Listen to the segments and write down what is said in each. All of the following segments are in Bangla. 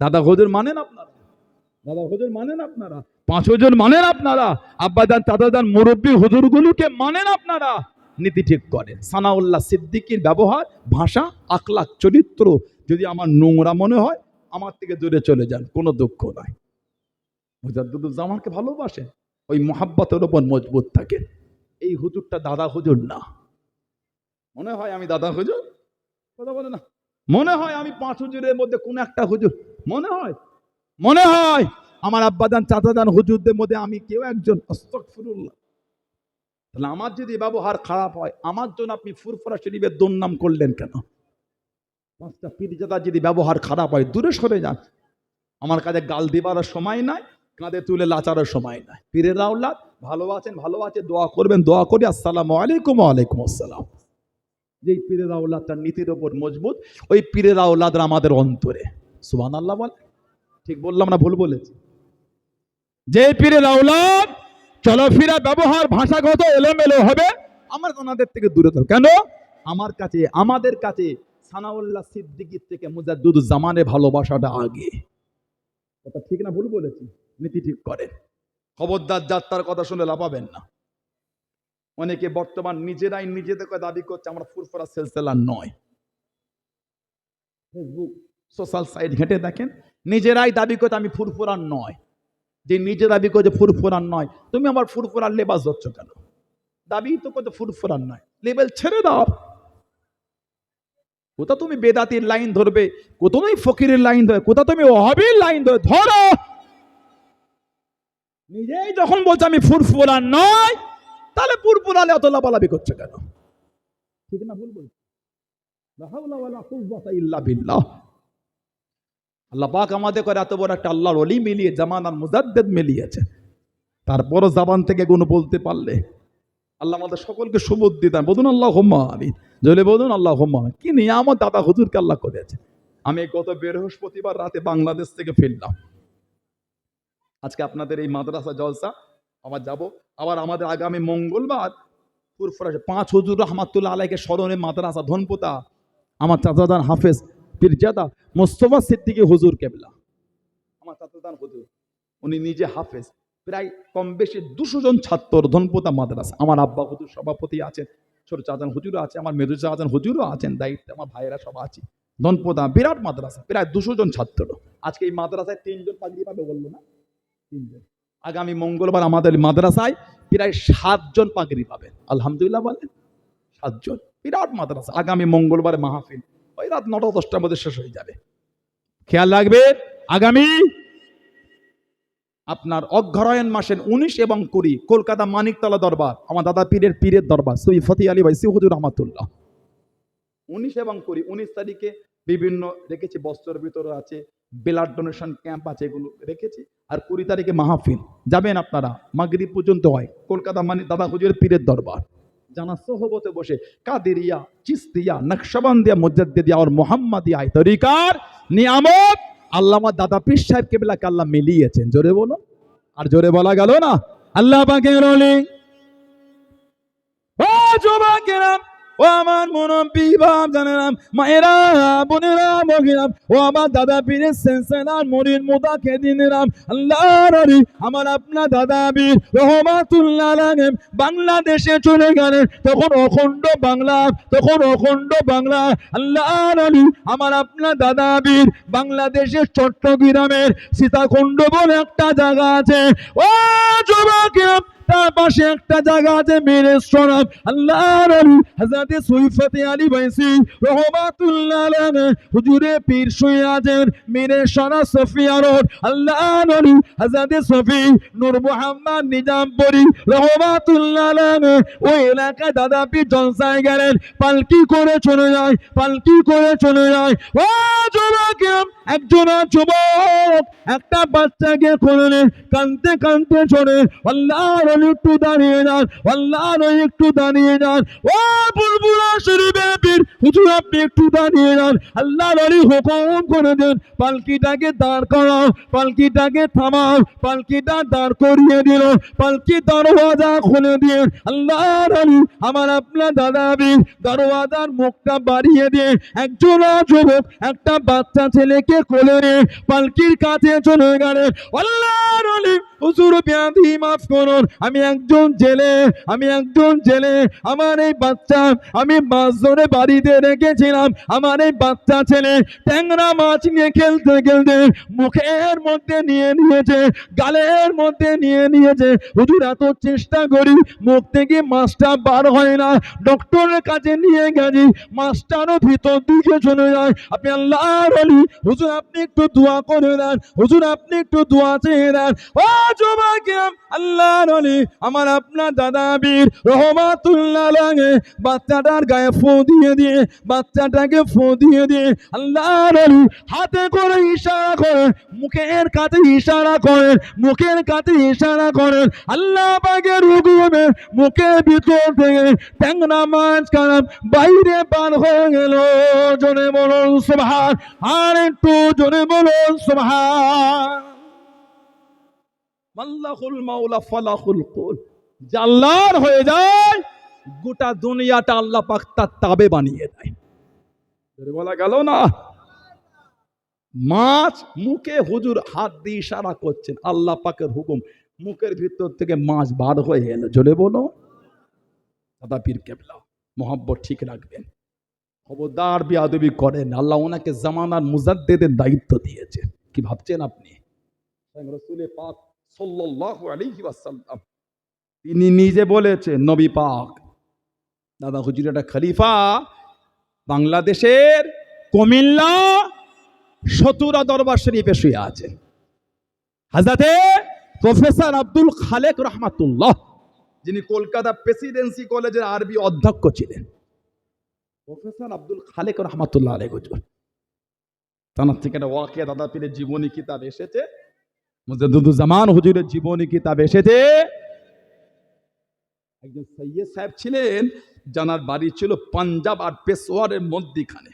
দাদা হুজুর মানেন আপনারা? দাদা হুজুর মানেন আপনারা? পাঁচ হুজুর মানেন আপনারা? আব্বাদান দাদাদান মুরব্বী হুজুরগুলোকে মানেন আপনারা? নীতি ঠিক করেন সানাউল্লাহ সিদ্দিকির ব্যবহার ভাষা আখলাক চরিত্র যদি আমার নোংরা মনে হয় আমার থেকে দূরে চলে যান কোনো দুঃখ নাই। মুজাদ্দুজ্জামানকে ভালোবাসে ওই মোহাব্বতের ওপর মজবুত থাকে। এই হুজুরটা দাদা হুজুর না। মনে হয় আমি দাদা হুজুর? কথা বলে না। মনে হয় আমি পাঁচ হুজুরের মধ্যে কোন একটা হুজুর মনে হয় মনে হয় আমার আব্বাদান, চাচাদান, হুজুরদের মধ্যে আমি কেউ একজন তাহলে আমার যদি ব্যবহার খারাপ হয়, আমার জন্য আপনি ফুরফুরা শরীফের দুর্নাম করলেন কেন? পাঁচটা পীরজাদা যদি ব্যবহার খারাপ হয়, দূরে সরে যান। আমার কাছে গাল দিবার সময় নাই, কাঁধে তুলে লাচারের সময় নাই। পীরের আউলাদ ভালো আছেন, ভালো আছে, দোয়া করবেন, দোয়া করি, আসসালামু আলাইকুম আলাইকুম আসসালাম। যেই পীরের তার নীতির ওপর মজবুত, ওই পীরের আউলাদরা আমাদের অন্তরে। সুবান আল্লাহ বল? ঠিক বললাম না, ভুল বলেছি। যে পীরের আউলাদ চলাফেরা ব্যবহার, ভাষাগত এলোমেলো হবে। আমার ওনাদের থেকে দূরে থাকবে কেন? আমার কাছে, আমাদের কাছে সানাউল্লাহ সিদ্দিকির থেকে মুজাদ্দুদ জামানে ভালোবাসাটা আগে। কথা ঠিক না, ভুল বলেছি? নীতি ঠিক করেন। খবরদার যাত্রার কথা শুনে লাভাবেন না। অনেকে বর্তমান নিজেরাই নিজেদেরকে দাবি করছে, আমরা ফুরফুরা সেলসেলার নয়। ফেসবুক সোশ্যাল সাইট ঘেঁটে দেখেন, নিজেরাই দাবি করছে আমি ফুরফুরান নয়। যে নিজে দাবি করছে ফুরফুরান নয়, তুমি আমার ফুরফুরার লেবাস ধরছ কেন? দাবি তো করছে ফুরফুরার নয়। লেবেল ছেড়ে দাও। কোথা তুমি বেদাতির লাইন ধরবে, কোথা তুমি ফকিরের লাইন ধরবে, কোথা তুমি ওহাবির লাইন ধরে ধরো। নিজেই যখন বলছে আমি ফুরফুরা নয়, তাহলে ফুরফুরালে অত লাফালাফি করছে কেন? ঠিক না, ভুল বলছি। আল্লাহ পাক আমাদের করে এত বড় একটা আল্লাহর অলি মিলিয়ে, জামানার মুজাদ্দেদ মিলিয়েছে। তারপরও জাবান থেকে কোনো বলতে পারলে আল্লাহ আমাদের সকলকে সুবুদ্ধি দেন। বলুন আল্লাহ হোম্মা আমি জলে বলুন আল্লাহ হোম্মা কি নিয়ে আমার দাদা হুজুরকে আল্লাহ করেছে। আমি গত বৃহস্পতিবার রাতে বাংলাদেশ থেকে ফিরলাম। আজকে আপনাদের এই মাদ্রাসা জলসা, আবার যাব। আবার আমাদের আগামী মঙ্গলবার ফুরফুরা, পাঁচ হুজুর রহমাতুল্লাহ আলাইকে স্মরণে মাদ্রাসা ধনপোতা। আমার চাচাদান হাফেজ পীরজাদা মোস্তফা সিদ্দিকী হুজুর কেবলা। আমার চাচাদান হুজুর, উনি নিজে হাফেজ, প্রায় কম বেশি দুশো জন ছাত্র ধনপোতা মাদ্রাসা। আমার আব্বা হুজুর সভাপতি আছেন, ছোট চাচান হুজুরও আছে, আমার মেজু চাচান হুজুরও আছেন, দায়িত্বে আমার ভাইয়েরা সব আছে। ধনপোতা বিরাট মাদ্রাসা, প্রায় দুশো জন ছাত্র। আজকে এই মাদ্রাসায় তিনজন পাগড়ি পাবে বলল না? তিনজন। আগামী মঙ্গলবার আমাদের মাদ্রাসায় প্রায় সাতজন পাগড়ি পাবেন আলহামদুলিল্লাহ বলেন, সাতজন। বিরাট মাদ্রাসা। আগামী মঙ্গলবার মাহফিল। ওই রাত নটা দশটার মধ্যে শেষ হয়ে যাবে। খেয়াল রাখবে আগামী আপনার অগ্রহায়ণ মাসের উনিশ এবং কুড়ি কলকাতা মানিকতলা দরবার আমার দাদা পীরের পীরের দরবার সই ফতি আলী ভাই সিহুদুর রহমাতুল্লাহ। উনিশ এবং কুড়ি উনিশ তারিখে বিভিন্ন রেখেছি বস্ত্র ভিতরে আছে ব্লাড ডোনেশন ক্যাম্প আছে এগুলো রেখেছি আর কুড়ি তারিখে মাহফিল যাবেন আপনারা মাগরিব পর্যন্ত হয় কলকাতা মানে দাদা হুজুরের পীরের দরবার। জানা সোহবতে বসে কাদেরিয়া, চিস্তিয়া, নকশবন্দিয়া, মুজাদ্দিদিয়া আর মোহাম্মদিয়া এই তরিকার নিয়ামত আল্লাহ আমার দাদা পীর সাহেব কেবলাকে আল্লাহ মিলিয়েছেন। জোরে বলো আর জোরে বলা গেল না? আল্লাহ পাকে রলি ও যুবকেরা ও আমার মুরব্বী বাপ জানেরাম মায়েরা, বোনেরা মহিরাম ও আমার দাদা পীরের সেন্সেনার মরিন মুদা খেদিনেরাম আল্লাহ রলি আমার আপনার দাদা বীর রহমাতুল্লাহ আলাইহিম বাংলাদেশে চলে গেলেন, তখন অখণ্ড বাংলা, তখন অখণ্ড বাংলা আল্লাহ রলি আমার আপনার দাদা বীর বাংলাদেশের চট্টগ্রামের সীতাকুণ্ড বলে একটা জায়গা আছে। ও যুবকেরা তার পাশে একটা জায়গা আছে মেরে সরাব। আল্লাহ আলী হাজাতে সুইফতে আলী বাইসি রহমাতুল্লাহ হুজুরে পীর শুয়ে আছেন। মেরে সফিয়া রোড। আল্লাহ আলী হাজাতে সফি নূর মুহাম্মদ নিজামপুরি রহমাতুল্লাহ ওই এলাকায় দাদা পীর জলসায় গেলেন। পালকি করে চলে যায়, পালকি করে চলে যায়। ও যুবক, একজন যুবক, একটা বাচ্চাকে করলেন কানতে কানতে চলে। আল্লাহ একটু দাঁড়িয়ে যান, আল্লাহ একটু দাঁড়িয়ে যান। ও পীর হুজুর আপনি একটু দাঁড়িয়ে যান। আল্লাহ আলী হুকুম করে দেন, পালকিটাকে দাঁড় করাও, পালকিটাকে থামাও, পালকিটা দাঁড় করিয়ে দিল, পালকি দরওয়াজা খুলে দিয়ে আল্লাহ আলী আমার আপনার দাদা বীর, দরওয়াজার মুখটা বাড়িয়ে দিয়ে একজন যুবক, একটা বাচ্চা ছেলেকে কোলে নিয়ে পালকির কাছে চলে গেলেন। আল্লাহ আলী হুজুর ব্যাধি মাফ করুন, আমি একজন জেলে, আমি একজন জেলে, আমার এই বাচ্চা, আমি মাছ ধরে বাড়িতে রেখেছিলাম, আমার এই বাচ্চা ছেলে ট্যাংরা মাছ নিয়ে খেলতে খেলতে মুখের মধ্যে নিয়ে নিয়েছে, গালের মধ্যে নিয়ে নিয়েছে। হুজুর, এত চেষ্টা করি, মুখ থেকে মাছটা বার হয় না, ডক্টরের কাছে নিয়ে গেছি, মাছটারও ভিতর দিকে চলে যায়। আপনি আল্লাহ বলি হুজুর, আপনি একটু দোয়া করে দেন, হুজুর, আপনি একটু দোয়া চেয়ে দেন। ও যুবকেম আল্লাহ নলি আমার আপনার দাদা বীর রহমাতুল্লাহ লাগে বাচ্চাটার গায়ে ফো দিয়ে দিয়ে, বাচ্চাটাকে ফো দিয়ে দিয়ে আল্লাহ নলি হাতে করে ইশারা করে মুখের কাছে ইশারা করেন, মুখের কাছে ইশারা করেন, আল্লাহ পাকের হুকুমে মুখের ভিতর থেকে ট্যাংরা মাছ কারাম বাইরে বার হয়ে গেল। জনে বলুন সুবহান, আর একটু জনে বলুন সুবহান। মাল্লাহুল মাওলা ফালাহুল কুল। জাল্লার হয়ে যায়, গোটা দুনিয়াটা আল্লাহ পাক তার তাবে বানিয়ে দেয়। বলা গেল না? মাছ মুখে হুজুর হাত দিয়ে ইশারা করছেন, আল্লাহ পাকের হুকুম। মুখের ভিতর থেকে মাছ বার হয়ে এলো, জোরে বলো। দাদা পীর কেবলা, মোহাব্বত ঠিক রাখবেন। খবরদার বিয়াদবি করেন, আল্লাহ ওনাকে জামানার মুজাদ্দেদের দায়িত্ব দিয়েছে কি ভাবছেন আপনি? রসুলে পাক ওয়াসাল্লাম। তিনি নিজে বলেছেন, নবী পাক, দাদা হুজুর একটা খলিফা, বাংলাদেশের কুমিল্লা সতুরা দরবার শরীফে শুয়ে আছে। হাজাতে প্রফেসর আব্দুল খালেক রহমাতুল্লাহ, যিনি কলকাতা প্রেসিডেন্সি কলেজের আরবি অধ্যক্ষ ছিলেন। প্রফেসর আব্দুল খালেক রহমাতুল্লাহ আলী হুজুর তার থেকে একটা ওয়াকে দাদা পীরের জীবনী কিতাব এসেছে। মুজাদুজ্জামান হুজুরের জীবনী কিতাব এসেছে। একজন সৈয়দ সাহেব ছিলেন, জানার বাড়ি ছিল পাঞ্জাব আর পেশোয়ারের মধ্যিখানে।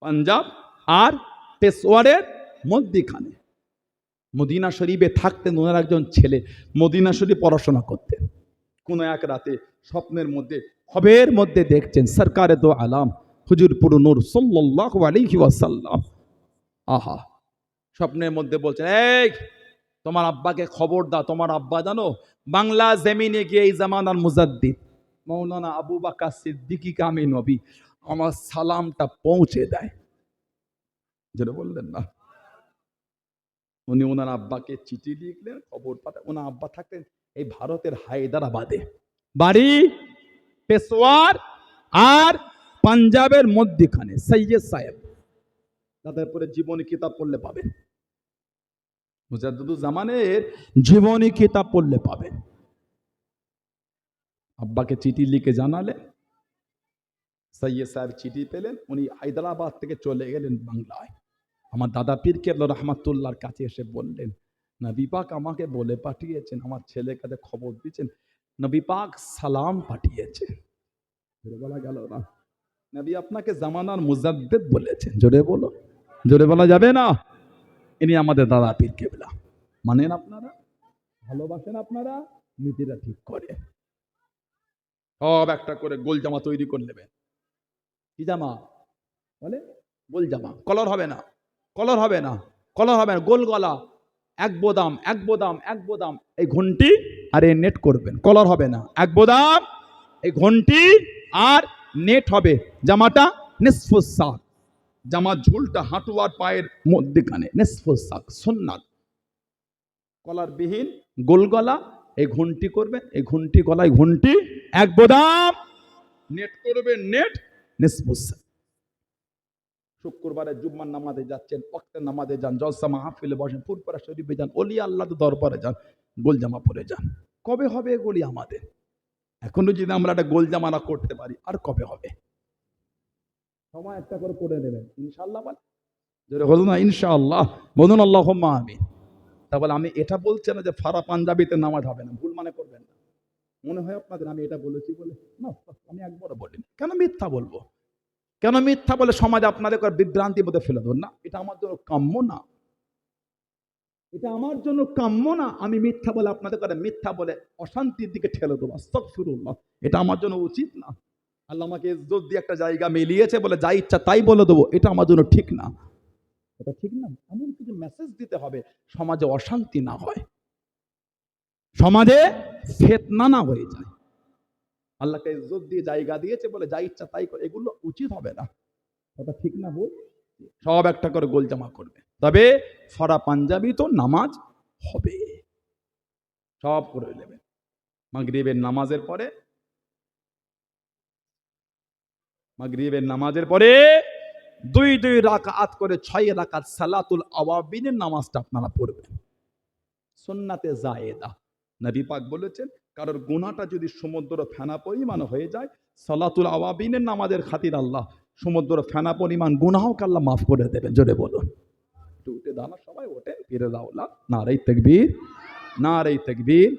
পাঞ্জাব আর পেশোয়ারের মধ্যিখানে। মদিনা শরীফে থাকতেন ওনার একজন ছেলে। মদিনা শরীফ পড়াশোনা করতেন। কোনো এক রাতে স্বপ্নের মধ্যে, খবের মধ্যে দেখছেন, সরকারে তো আলাম। হুজুর পুরো নূর সাল্লাল্লাহু আলাইহি ওয়াসাল্লাম। আহা! স্বপ্নের মধ্যে বলছেন, এই, তোমার আব্বাকে খবর দাও, তোমার আব্বা জানো, বাংলা জমিনে গিয়ে এই জামানার মুজাদ্দিদ, মৌলানা আবু বাকা সিদ্দিকি কামি নবী, আমার সালামটা পৌঁছে দেয়। যেটা বললেন না। উনি ওনার আব্বাকে চিঠি লিখলেন, খবর পাঠান ওনার আব্বা থাকতেন এই ভারতের হায়দ্রাবাদে। বাড়ি পেশোয়ার আর পাঞ্জাবের মধ্যখানে, সৈয়দ সাহেব। তাদের পরে জীবনী কিতাব পড়লে পাবেন। জামানের জীবনী কিতাব পড়লে পাবেন। আব্বাকে চিঠি লিখে জানালেন। সৈয়দ সাহেব চিঠি পেলেন। উনি হায়দ্রাবাদ থেকে চলে গেলেন বাংলায়। আমার দাদা পীর কেবল রহমাতুল্লাহর কাছে এসে বললেন, নবী পাক আমাকে বলে পাঠিয়েছেন, আমার ছেলের কাছে খবর দিয়েছেন, নবী পাক সালাম পাঠিয়েছে জোরে বলা গেল না। নবী আপনাকে জামানার মুজাদ্দেদ বলেছেন। জোরে বলো। জোরে বলা যাবে না? ইনি আমাদের দাদা পীর কেবলা। মানেন আপনারা? ভালোবাসেন আপনারা? নীতিটা ঠিক করে। সব একটা করে গোল জামা তৈরি করে নেবেন। কি জামা? বলে গোল জামা। কলর হবে না। কলর হবে না। কলর হবে না। গোল গলা। এক বোদাম এক বোদাম এক বোদাম। এই ঘন্টি আর এই নেট করবেন। কলর হবে না। এক বোদাম, এই ঘন্টি আর নেট হবে। জামাটা নিসফুসাক জামার ঝুলটা হাঁটু আর পায়ের মধ্যেখানে নিসফুসাক সুন্নাত। কলারবিহীন গোল গলা এই ঘন্টি করবে, এই ঘন্টি গলায় ঘন্টি এক বোদাম। নেট করবে নেট শুক্রবারে জুম্মার নামাজে যাচ্ছেন অক্তের নামাজে যান, জলসা মাহফিলে বসেন ফুরপুরা শরীফে যান, অলি আল্লাহ দরবারে যান গোল জামা পরে যান। কবে হবে এগুলি আমাদের? এখনও যদি আমরা একটা গোল জামা না করতে পারি, আর কবে হবে? সময় একটা করে পড়ে নেবেন। ইনশাল্লাহ বলে যদি বলুন না, ইনশাআল্লাহ। বলুন আল্লাহ আমি তা বলে আমি এটা বলছি না যে ফারা পাঞ্জাবিতে নামাজ হবে না, ভুল মানে করবেন না। মনে হয় আপনাদের আমি এটা বলেছি বলে না, আমি একবারও বলিনি। কেন মিথ্যা বলব? কেন মিথ্যা বলে সমাজ আপনাদের বিভ্রান্তি মধ্যে ফেলে দেন না? এটা আমার জন্য কাম্য না। এটা আমার জন্য কাম্য না। আমি মিথ্যা বলে আপনাদের করে মিথ্যা বলে অশান্তির দিকে ঠেলে দেবো। আস্তাগফিরুল্লাহ। এটা আমার জন্য উচিত না। আল্লাহ আমাকে ইজ্জত দিয়ে একটা জায়গা মিলিয়েছে বলে যা ইচ্ছা তাই বলে দেবো। এটা আমার জন্য ঠিক না। এটা ঠিক না। এমন কিছু মেসেজ দিতে হবে, সমাজে অশান্তি না হয়। সমাজে ফেতনা না হয়ে যায়। আল্লাহকে ইজ্জত দিয়ে জায়গা দিয়েছে বলে যা ইচ্ছা তাই করে। এগুলো উচিত হবে না। কথা ঠিক না বল সব একটা করে গোল জামা করবে। তবে ফরা পাঞ্জাবি তো নামাজ হবে। সব করে নেবে। মাগরিবের নামাজের পরে মাগরিবের নামাজের পরে দুই দুই রাকাত করে ছয় রাকাত সালাতুল আওয়াবিনের নামাজটা আপনারা পড়বেন। সুন্নাতে জায়েদা। নবী পাক বলেছেন, কারোর গুনাহটা যদি সমুদ্র ফেনা পরিমাণ হয়ে যায়, সালাতুল আওয়াবিনের নামাজের খাতির আল্লাহ সমুদ্র ফেনা পরিমাণ গুনাহকে আল্লাহ মাফ করে দেবেন। জোরে বলুন। একটু উঠে দাঁড়া সবাই ওঠে ফিরে দাওলা নারাই তেকবীর নারাই তেকবীর।